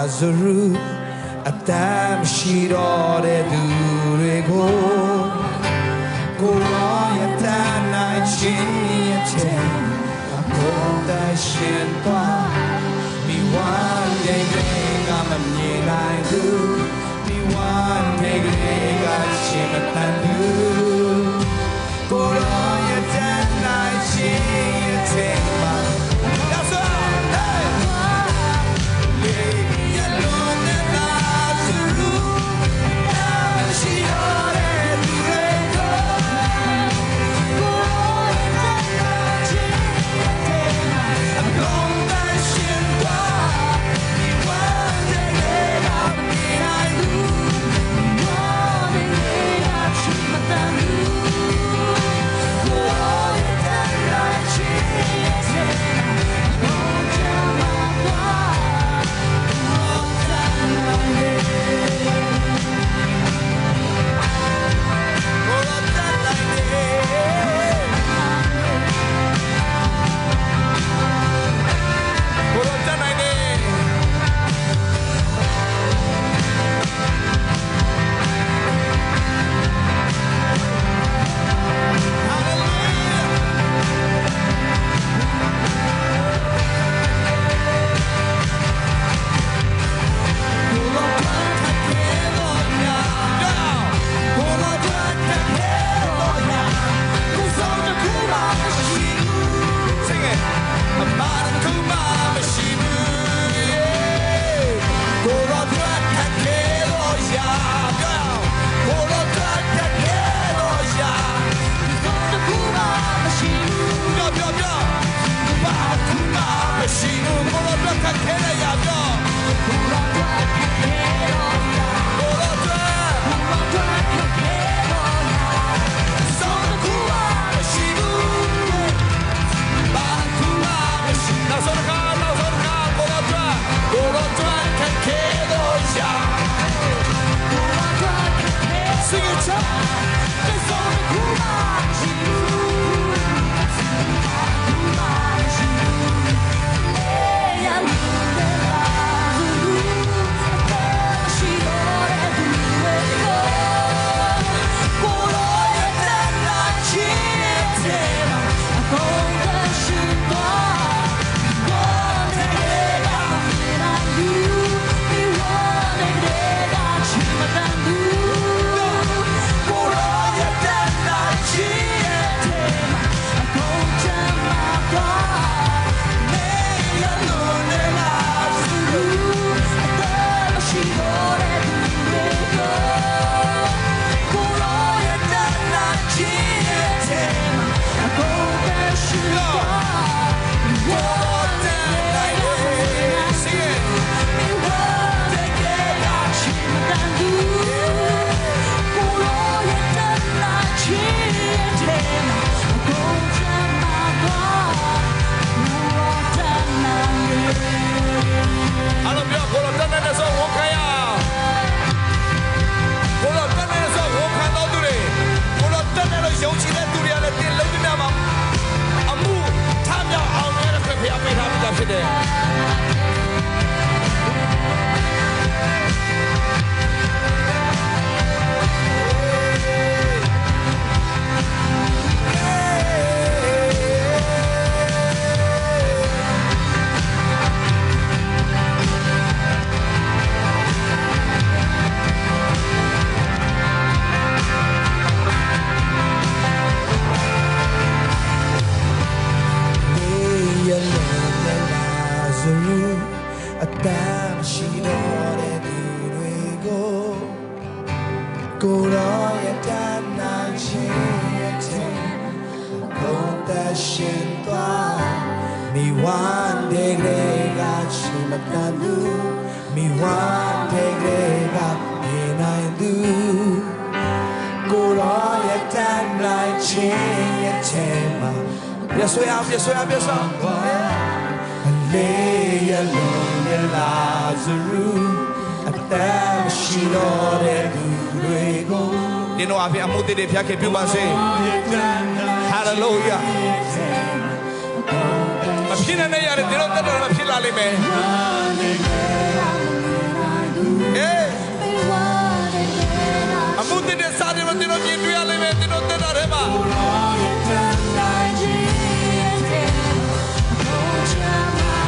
azuru အတမ်းရှိတော်တဲ့သူတွေကိုကိုရောရတန်းနိုင်ခြင်းရဲ့တဲ့အကုန်တရှင်သွားမိဝမ်းရဲ့ငါမမြင်နိုင်သူ အတမ်းရှိတော့တဲ့သူတွေကိုကိုယ်တော်ရဲ့တန်နာခြင်းရဲ့ခြင်းဘုံတရှင်သွားမိဝမ်းတဲ့ကလေးကရှိမတန်သူမိဝမ်းတဲ့ကလေးကနေနိုင်သူကိုယ်တော်ရဲ့တန်နာခြင်းရဲ့ခြင်းမှာပြဆွေအောင်ပြဆွေအောင်ပြဆွေအောင် Hallelujah. You know, I've been a mood de Piake Pumase. Hallelujah. Mabshina na yare, dinot na na mabshila alime. Hallelujah.